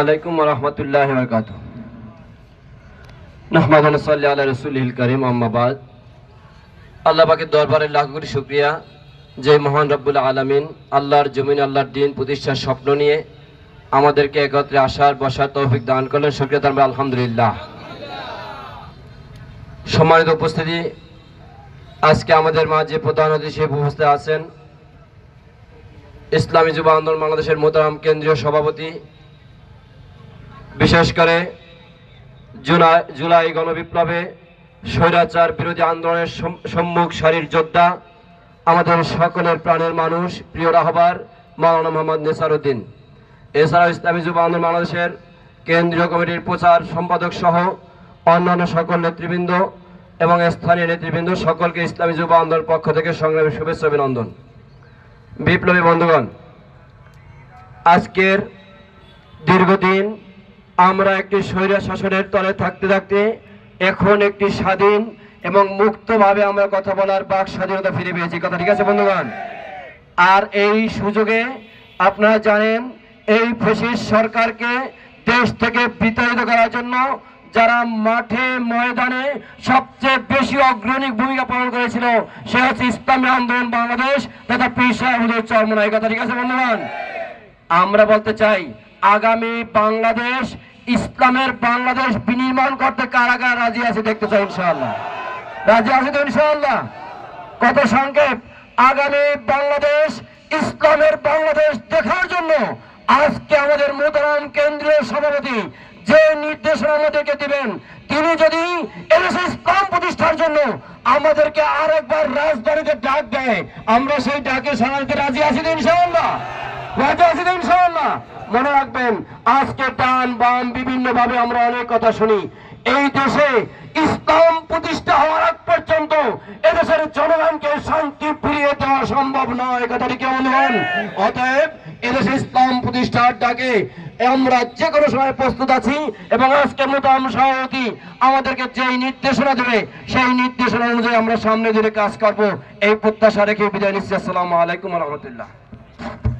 আলাইকুম রহমতুল্লাহ বরকাত নহমাদ আল্লাহ রসুল করিম লাখ যে মহান রব্বুল আলমিন আল্লাহর জমিন, আল্লাহর দিন প্রতিষ্ঠার স্বপ্ন নিয়ে আমাদেরকে একত্রে আসার, বসার তৌফিক দান করলেন। তার আলহামদুলিল্লাহ। সম্মানিত উপস্থিতি, আজকে আমাদের মাঝে প্রধান অতিথি উপস্থিত আছেন ইসলামী যুব আন্দোলন বাংলাদেশের মোতারাম কেন্দ্রীয় সভাপতি বিশেষ করে জুলাই জুলাই গণবিপ্লবে স্বৈরাচার বিরোধী আন্দোলনের সম্মুখ সারির যোদ্ধা, আমাদের সকলের প্রাণের মানুষ, প্রিয় রাহবার মাওলানা মোহাম্মদ নেসার উদ্দিন এছাড়াও ইসলামী যুব আন্দোলন বাংলাদেশের কেন্দ্রীয় কমিটির প্রচার সম্পাদক সহ অন্যান্য সকল নেতৃবৃন্দ এবং স্থানীয় নেতৃবৃন্দ সকলকে ইসলামী যুব আন্দোলনের পক্ষ থেকে সংগ্রামী শুভেচ্ছা অভিনন্দন। বিপ্লবী বন্ধুগণ, আজকের দীর্ঘদিন আমরা একটি স্বৈরা শাসনের তলে থাকতে থাকতে এখন একটি স্বাধীন এবং মুক্তভাবে আমরা কথা বলার বাক স্বাধীনতা ফিরে পেয়েছি। কথা ঠিক আছে, বন্ধুগণ? আর এই সুযোগে আপনারা জানেন, এই ফেসিস সরকারকে দেশ থেকে বিতাড়িত করার জন্য যারা মাঠে ময়দানে সবচেয়ে বেশি অগ্রণী ভূমিকা পালন করেছিল, সে হচ্ছে ইসলামী আন্দোলন বাংলাদেশ তথা সাহেবুদ্দিন চরমনা এই কথা ঠিক আছে, বন্ধুগণ? আমরা বলতে চাই আগামী বাংলাদেশ, ইসলামের বাংলাদেশ বিনির্মাণ করতে কারা কারা রাজি আছে দেখতে চাই ইনশাআল্লাহ। রাজি আছে তো ইনশাআল্লাহ? কত সংক্ষেপ? আগামী বাংলাদেশ, ইসলামের বাংলাদেশ দেখার জন্য আজকে আমাদের মোতারাম কেন্দ্রীয় সভাপতি যে নির্দেশনা আমাদেরকে দিবেন, তিনি যদি এদেশে ইসলাম প্রতিষ্ঠার জন্য আমাদেরকে আরেকবার রাজবাড়িতে ডাক দেয়, আমরা সেই ডাকে সারাতে রাজি আছি ইনশাআল্লাহ? রাজি আছি ইনশাআল্লাহ? মনে রাখবেন, আজকে ডান বাম বিভিন্ন ভাবে আমরা অনেক কথা শুনি। এই দেশে ইসলাম প্রতিষ্ঠা হওয়ার আগ পর্যন্ত এদেশের জনগণকে শান্তি ফিরিয়ে দেওয়া সম্ভব নয়। কথাটি কেমন হন অতএব এদেশে ইসলাম প্রতিষ্ঠার ডাকে আমরা যে কোনো সময় প্রস্তুত আছি এবং আজকের মতো সভাপতি আমাদেরকে যেই নির্দেশনা দেবে, সেই নির্দেশনা অনুযায়ী আমরা সামনে দিকে কাজ করব। এই প্রত্যাশা রেখে বিদায় নিচ্ছি। আসসালামু আলাইকুম রহমতুল্লাহ।